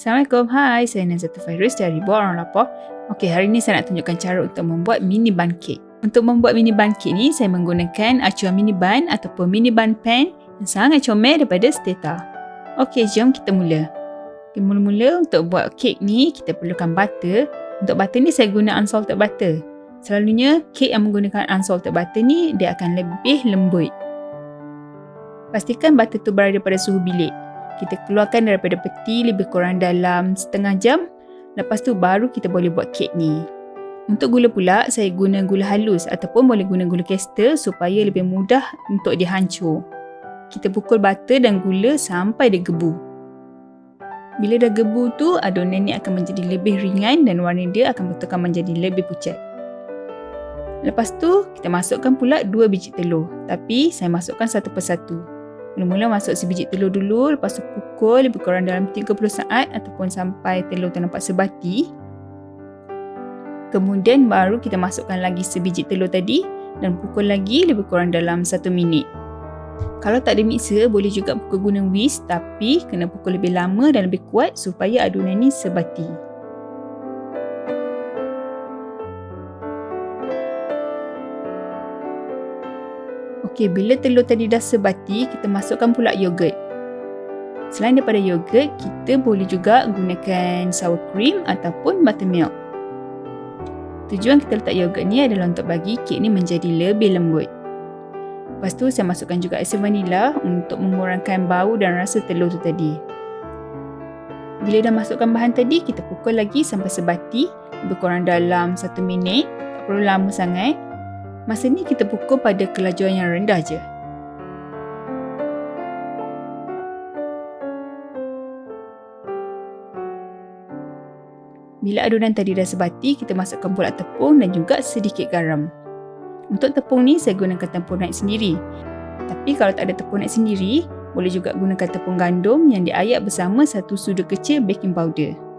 Assalamualaikum, hai saya Nazatu Fairuz dari Buat Orang Lapar. Okey, hari ini saya nak tunjukkan cara untuk membuat mini bun cake. Untuk membuat mini bun cake ni, saya menggunakan acuan mini bun ataupun mini bun pan yang sangat comel daripada Steta Okey, jom kita mula. Okay, Mula-mula untuk buat cake ni, kita perlukan butter. Untuk butter ni saya guna unsalted butter. Selalunya, cake yang menggunakan unsalted butter ni, dia akan lebih lembut. Pastikan butter tu berada pada suhu bilik kita keluarkan daripada peti lebih kurang dalam setengah jam. Lepas tu baru kita boleh buat kek ni. Untuk gula pula, saya guna gula halus ataupun boleh guna gula kester supaya lebih mudah untuk dihancur. Kita pukul butter dan gula sampai dia gebu. Bila dah gebu tu, adonan ni akan menjadi lebih ringan dan warna dia akan betulkan menjadi lebih pucat. Lepas tu, kita masukkan pula dua biji telur. Tapi, saya masukkan satu persatu. Mula-mula masuk sebiji telur dulu, lepas tu pukul lebih kurang dalam 30 saat ataupun sampai telur tu nampak sebati. Kemudian baru kita masukkan lagi sebiji telur tadi dan pukul lagi lebih kurang dalam 1 minit. Kalau tak ada mixer, boleh juga pukul guna whisk tapi kena pukul lebih lama dan lebih kuat supaya adunan ni sebati. Okey, bila telur tadi dah sebati, kita masukkan pula yogurt. Selain daripada yogurt, kita boleh juga gunakan sour cream ataupun buttermilk. Tujuan kita letak yogurt ni adalah untuk bagi kek ni menjadi lebih lembut. Lepas tu saya masukkan juga asa vanila untuk mengurangkan bau dan rasa telur tu tadi. Bila dah masukkan bahan tadi, kita pukul lagi sampai sebati lebih kurang dalam 1 minit. Tak perlu lama sangat. Masa ni kita pukul pada kelajuan yang rendah je. Bila adunan tadi dah sebati, kita masukkan pula tepung dan juga sedikit garam. Untuk tepung ni, saya gunakan tepung naik sendiri. Tapi kalau tak ada tepung naik sendiri, boleh juga gunakan tepung gandum yang diayak bersama satu sudu kecil baking powder.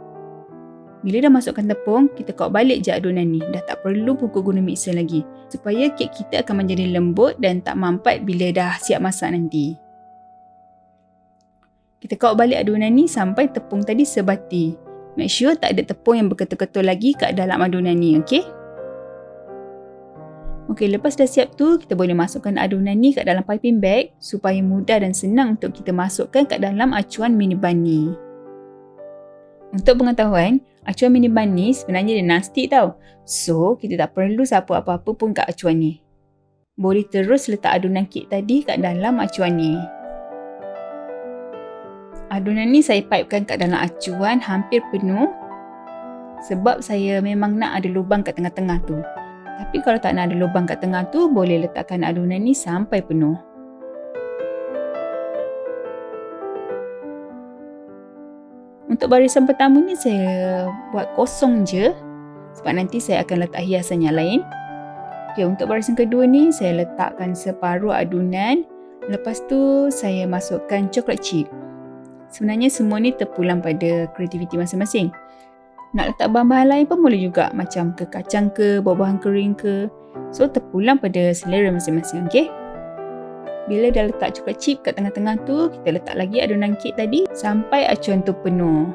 Bila dah masukkan tepung, kita kok balik je adunan ni. Dah tak perlu pukul guna mixer lagi. Supaya kek kita akan menjadi lembut dan tak mampat bila dah siap masak nanti. Kita kok balik adunan ni sampai tepung tadi sebati. Make sure tak ada tepung yang berketul-ketul lagi kat dalam adunan ni, okey? Okey, lepas dah siap tu, kita boleh masukkan adunan ni kat dalam piping bag supaya mudah dan senang untuk kita masukkan kat dalam acuan mini bun ni. Untuk pengetahuan, acuan mini bun ni sebenarnya dia non-stick tau. So, kita tak perlu sapu apa-apa pun kat acuan ni. Boleh terus letak adunan kek tadi kat dalam acuan ni. Adunan ni saya pipekan kat dalam acuan hampir penuh sebab saya memang nak ada lubang kat tengah-tengah tu. Tapi kalau tak nak ada lubang kat tengah tu, boleh letakkan adunan ni sampai penuh. Untuk barisan pertama ni saya buat kosong je sebab nanti saya akan letak hiasan yang lain. Okay, untuk barisan kedua ni saya letakkan separuh adunan. Lepas tu saya masukkan coklat chip. Sebenarnya semua ni terpulang pada kreativiti masing-masing. Nak letak bahan-bahan lain pun boleh juga macam ke kacang ke, buah-buahan kering ke. So terpulang pada selera masing-masing, okey? Bila dah letak coklat chip kat tengah-tengah tu, kita letak lagi adunan kek tadi sampai acuan tu penuh.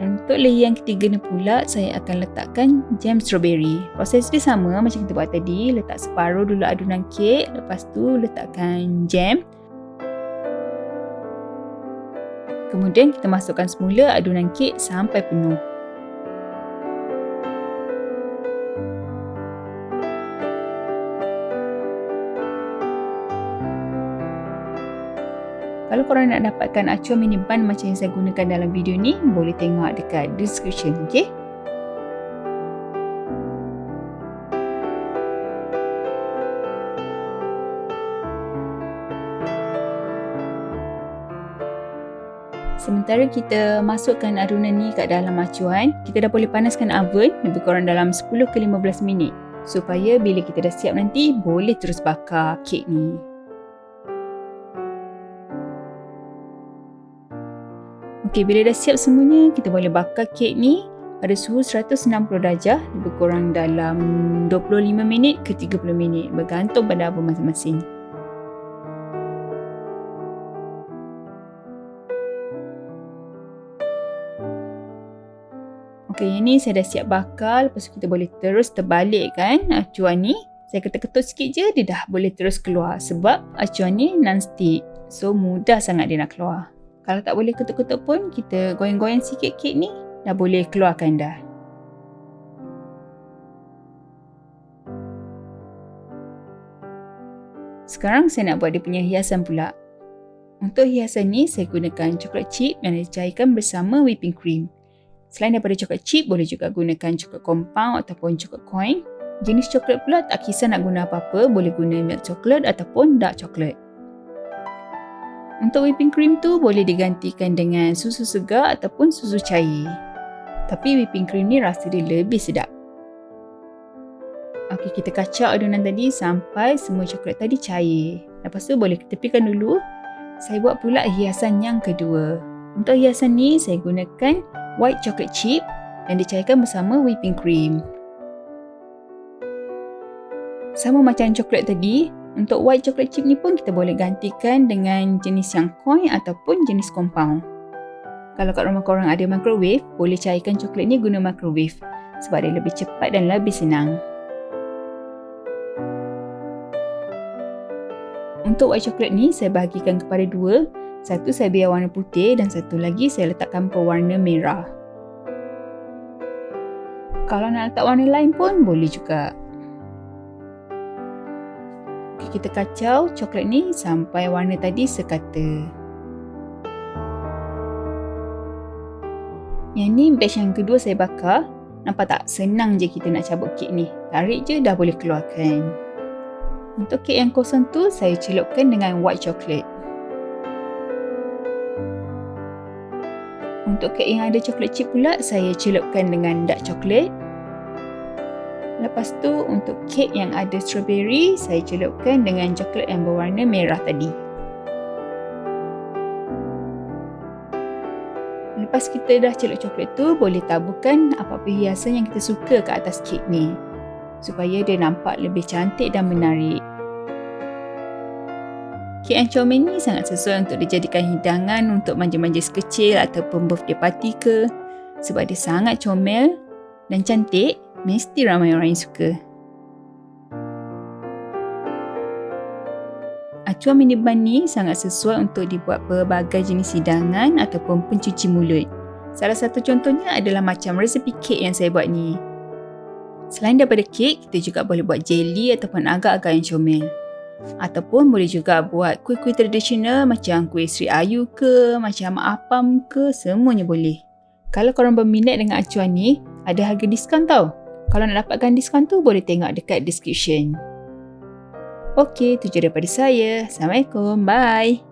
Untuk layer yang ketiga ni pula, saya akan letakkan jam strawberry. Proses dia sama macam kita buat tadi. Letak separuh dulu adunan kek. Lepas tu letakkan jam. Kemudian kita masukkan semula adunan kek sampai penuh. Kalau korang nak dapatkan acuan mini bun macam yang saya gunakan dalam video ni, boleh tengok dekat description, okay? Sementara kita masukkan adunan ni kat dalam acuan, kita dah boleh panaskan oven lebih kurang dalam 10 ke 15 minit supaya bila kita dah siap nanti boleh terus bakar kek ni. Okey, bila dah siap semuanya, kita boleh bakar kek ni pada suhu 160 darjah lebih kurang dalam 25 minit ke 30 minit bergantung pada apa masing-masing. Okey, yang ni saya dah siap bakar. Lepas tu kita boleh terus terbalik kan acuan ni. Saya ketuk-ketuk sikit je, dia dah boleh terus keluar. Sebab acuan ni non-stick. So, mudah sangat dia nak keluar. Kalau tak boleh ketuk-ketuk pun, kita goyang-goyang sikit kek ni dah boleh keluarkan dah. Sekarang saya nak buat dia punya hiasan pula. Untuk hiasan ni saya gunakan coklat chip yang dicairkan bersama whipping cream. Selain daripada coklat chip, boleh juga gunakan coklat compound ataupun coklat coin. Jenis coklat pula tak kisah nak guna apa-apa, boleh guna milk coklat ataupun dark coklat. Untuk whipping cream tu boleh digantikan dengan susu segar ataupun susu cair. Tapi whipping cream ni rasa dia lebih sedap. Okey, kita kacau adunan tadi sampai semua coklat tadi cair. Lepas tu boleh tepikan dulu. Saya buat pula hiasan yang kedua. Untuk hiasan ni saya gunakan white chocolate chip yang dicairkan bersama whipping cream. Sama macam coklat tadi, untuk white chocolate chip ni pun kita boleh gantikan dengan jenis yang coin ataupun jenis compound. Kalau kat rumah korang ada microwave, boleh cairkan coklat ni guna microwave sebab dia lebih cepat dan lebih senang. Untuk white coklat ni, saya bahagikan kepada dua. Satu saya biar warna putih dan satu lagi saya letakkan pewarna merah. Kalau nak letak warna lain pun boleh juga. kita kacau coklat ni sampai warna tadi sekata. Yang ni batch yang kedua saya bakar. Nampak tak? Senang je kita nak cabut kek ni. Tarik je dah boleh keluarkan. Untuk kek yang kosong tu, saya celupkan dengan white chocolate. Untuk kek yang ada coklat chip pula, saya celupkan dengan dark chocolate. Lepas tu, untuk kek yang ada strawberry, saya celupkan dengan coklat yang berwarna merah tadi. Lepas kita dah celup coklat tu, boleh taburkan apa-apa hiasan yang kita suka ke atas kek ni. Supaya dia nampak lebih cantik dan menarik. Kek ancomen ni sangat sesuai untuk dijadikan hidangan untuk manja-manja sekecil ataupun birthday party ke. Sebab dia sangat comel dan cantik, mesti ramai orang yang suka. acuan mini bun ni sangat sesuai untuk dibuat pelbagai jenis hidangan ataupun pencuci mulut. Salah satu contohnya adalah macam resepi kek yang saya buat ni. Selain daripada kek, kita juga boleh buat jelly ataupun agak-agak yang comel. Ataupun boleh juga buat kuih-kuih tradisional macam kuih Sri Ayu ke, macam apam ke, semuanya boleh. Kalau korang berminat dengan acuan ni, ada harga diskaun tau. Kalau nak dapatkan diskaun tu, boleh tengok dekat description. Okey, itu je daripada saya. Assalamualaikum. Bye.